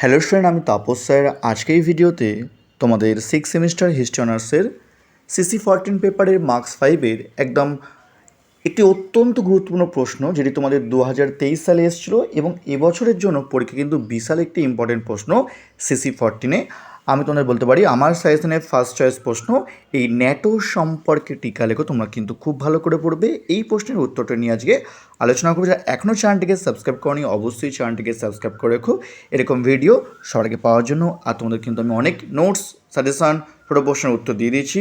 Hello student, আমি Tapas sir. আজকে এই ভিডিওতে তোমাদের সিক্স সেমিস্টার হিস্ট্রি অনার্সের সিসি ফরটিন পেপারের মার্কস ফাইভের একদম একটি অত্যন্ত গুরুত্বপূর্ণ প্রশ্ন, যেটি তোমাদের দু তেইশ সালে এসেছিল এবং এবছরের জন্য পরীক্ষা কিন্তু বিশাল একটি ইম্পর্টেন্ট প্রশ্ন সিসি ফরটিনে আমি তোমাদের বলতে পারি, আমার সাজেশনের ফার্স্ট চয়েস প্রশ্ন, এই ন্যাটো সম্পর্কে টিকা লেখো, তোমরা কিন্তু খুব ভালো করে পড়বে। এই প্রশ্নের উত্তরটা নিয়ে আজকে আলোচনা করব। যারা এখনও চ্যানেলটিকে সাবস্ক্রাইব করনি, অবশ্যই চ্যানেলটিকে সাবস্ক্রাইব করে রেখো। এরকম ভিডিও আগে পাওয়ার জন্য, আর তোমাদের কিন্তু আমি অনেক নোটস সাজেশান ছোটো প্রশ্নের উত্তর দিয়ে দিয়েছি।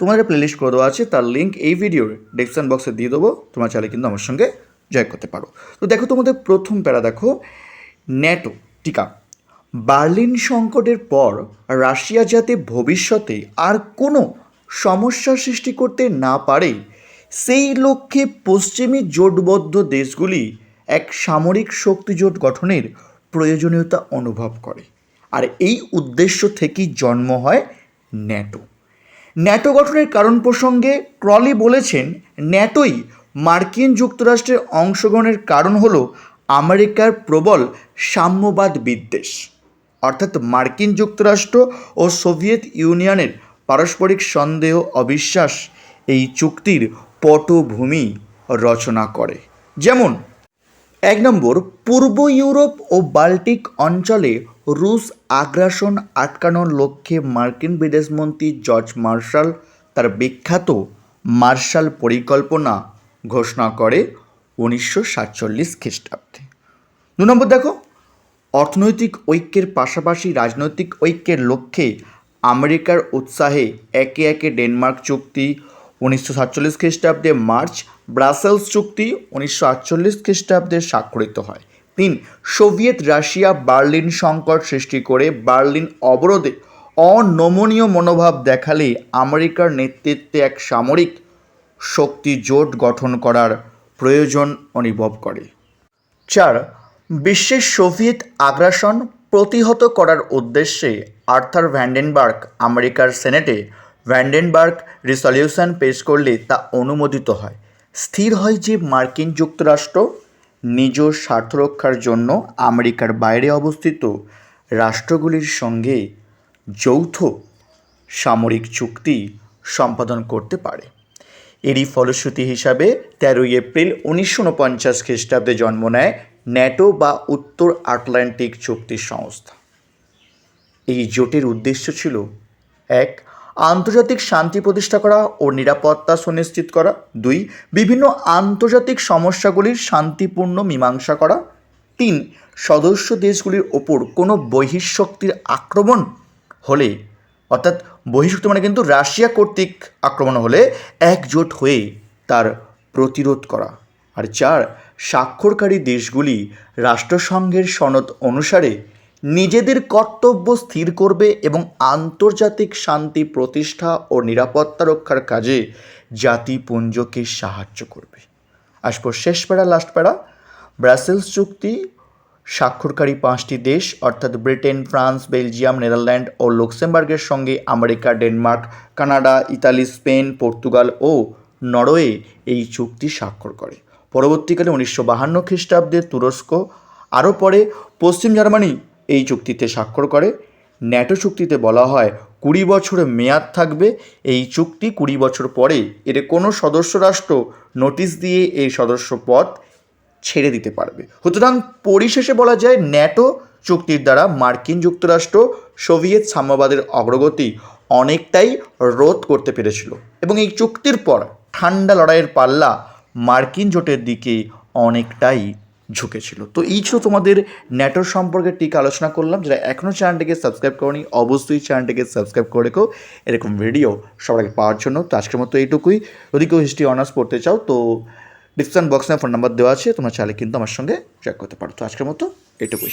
তোমাদের প্লেলিস্ট করে দেওয়া আছে, তার লিঙ্ক এই ভিডিওর ডেসক্রিপশন বক্সে দিয়ে দেবো। তোমরা চাইলে কিন্তু আমার সঙ্গে জয় করতে পারো। তো দেখো তোমাদের প্রথম প্যারা দেখো, ন্যাটো টিকা। বার্লিন সংকটের পর রাশিয়া যাতে ভবিষ্যতে আর কোনো সমস্যা সৃষ্টি করতে না পারে, সেই লক্ষ্যে পশ্চিমী জোটবদ্ধ দেশগুলি এক সামরিক শক্তিজোট গঠনের প্রয়োজনীয়তা অনুভব করে। আর এই উদ্দেশ্য থেকেই জন্ম হয় ন্যাটো। ন্যাটো গঠনের কারণ প্রসঙ্গে ক্রলি বলেছেন, ন্যাটোই মার্কিন যুক্তরাষ্ট্রের অংশগ্রহণের কারণ হল আমেরিকার প্রবল সাম্যবাদ বিদ্বেষ। অর্থাৎ মার্কিন যুক্তরাষ্ট্র ও সোভিয়েত ইউনিয়নের পারস্পরিক সন্দেহ, অবিশ্বাস এই চুক্তির পটভূমি রচনা করে। যেমন, এক নম্বর, পূর্ব ইউরোপ ও বাল্টিক অঞ্চলে রুশ আগ্রাসন আটকানোর লক্ষ্যে মার্কিন বিদেশমন্ত্রী জর্জ মার্শাল তার বিখ্যাত মার্শাল পরিকল্পনা ঘোষণা করে উনিশশো সাতচল্লিশ খ্রিস্টাব্দে। দু নম্বর দেখো অর্থনৈতিক ঐক্যের পাশাপাশি রাজনৈতিক ঐক্যের লক্ষ্যে আমেরিকার উৎসাহে একে একে ডেনমার্ক চুক্তি উনিশশো সাতচল্লিশ খ্রিস্টাব্দে মার্চ, ব্রাসেলস চুক্তি উনিশশো আটচল্লিশ খ্রিস্টাব্দে স্বাক্ষরিত হয়। তিন, সোভিয়েত রাশিয়া বার্লিন সংকট সৃষ্টি করে বার্লিন অবরোধে অনমনীয় মনোভাব দেখালে আমেরিকার নেতৃত্বে এক সামরিক শক্তি জোট গঠন করার প্রয়োজন অনুভব করে। চার বিশ্বের সোভিয়েত আগ্রাসন প্রতিহত করার উদ্দেশ্যে আর্থার ভ্যান্ডেনবার্গ, আমেরিকার সেনেটে ভ্যান্ডেনবার্গ রিসলিউশন পেশ করলে তা অনুমোদিত হয়। স্থির হয় যে মার্কিন যুক্তরাষ্ট্র নিজ স্বার্থ রক্ষার জন্য আমেরিকার বাইরে অবস্থিত রাষ্ট্রগুলির সঙ্গে যৌথ সামরিক চুক্তি সম্পাদন করতে পারে। এরই ফলশ্রুতি হিসাবে তেরোই এপ্রিল উনিশশো উনপঞ্চাশ খ্রিস্টাব্দে জন্ম নেয় ন্যাটো বা উত্তর আটলান্টিক চুক্তি সংস্থা। এই জোটের উদ্দেশ্য ছিল, এক, আন্তর্জাতিক শান্তি প্রতিষ্ঠা করা ও নিরাপত্তা সুনিশ্চিত করা। দুই, বিভিন্ন আন্তর্জাতিক সমস্যাগুলির শান্তিপূর্ণ মীমাংসা করা। তিন, সদস্য দেশগুলির ওপর কোনো বহিঃশক্তির আক্রমণ হলে, অর্থাৎ বহিঃশক্তি মানে কিন্তু রাশিয়া কর্তৃক আক্রমণ হলে, একজোট হয়ে তার প্রতিরোধ করা। আর চার স্বাক্ষরকারী দেশগুলি রাষ্ট্রসংঘের সনদ অনুসারে নিজেদের কর্তব্য স্থির করবে এবং আন্তর্জাতিক শান্তি, প্রতিষ্ঠা ও নিরাপত্তা রক্ষার কাজে জাতিপুঞ্জকে সাহায্য করবে। আসব শেষ প্যারা লাস্ট প্যারা। ব্রাসেলস চুক্তি, স্বাক্ষরকারী পাঁচটি দেশ, অর্থাৎ ব্রিটেন, ফ্রান্স, বেলজিয়াম, নেদারল্যান্ড ও লুক্সেমবার্গের সঙ্গে America, Denmark, Canada, Italy, Spain, Portugal ও নরওয়ে এই চুক্তি স্বাক্ষর করে। পরবর্তীকালে উনিশশো বাহান্ন খ্রিস্টাব্দে তুরস্ক, আরও পরে পশ্চিম জার্মানি এই চুক্তিতে স্বাক্ষর করে। ন্যাটো চুক্তিতে বলা হয় কুড়ি বছরের মেয়াদ থাকবে। এই চুক্তি কুড়ি বছর পরে এর কোনো সদস্য রাষ্ট্র নোটিশ দিয়ে এই সদস্য পদ ছেড়ে দিতে পারবে। সুতরাং পরিশেষে বলা যায় ন্যাটো চুক্তির দ্বারা মার্কিন যুক্তরাষ্ট্র সোভিয়েত সাম্যবাদের অগ্রগতি অনেকটাই রোধ করতে পেরেছিল। এবং এই চুক্তির পর ঠান্ডা লড়াইয়ের পাল্লা মার্কিন জোটের দিকে অনেকটাই ঝুঁকেছিল। তো এই ছিল তোমাদের ন্যাটোর সম্পর্কে টিকা আলোচনা করলাম। যারা এখনও চ্যানেলটিকে সাবস্ক্রাইব করনি, অবশ্যই চ্যানেলটিকে সাবস্ক্রাইব করে রেখো। এরকম ভিডিও আগে পাওয়ার জন্য। তো আজকের মতো এইটুকুই। যদি কেউ হিস্ট্রি অনার্স পড়তে চাও, তো ডিসক্রিপশন বক্সে ফোন নাম্বার দেওয়া আছে। তোমরা চাইলে কিন্তু আমার সঙ্গে চেক করতে পারো। তো আজকের মতো এইটুকুই।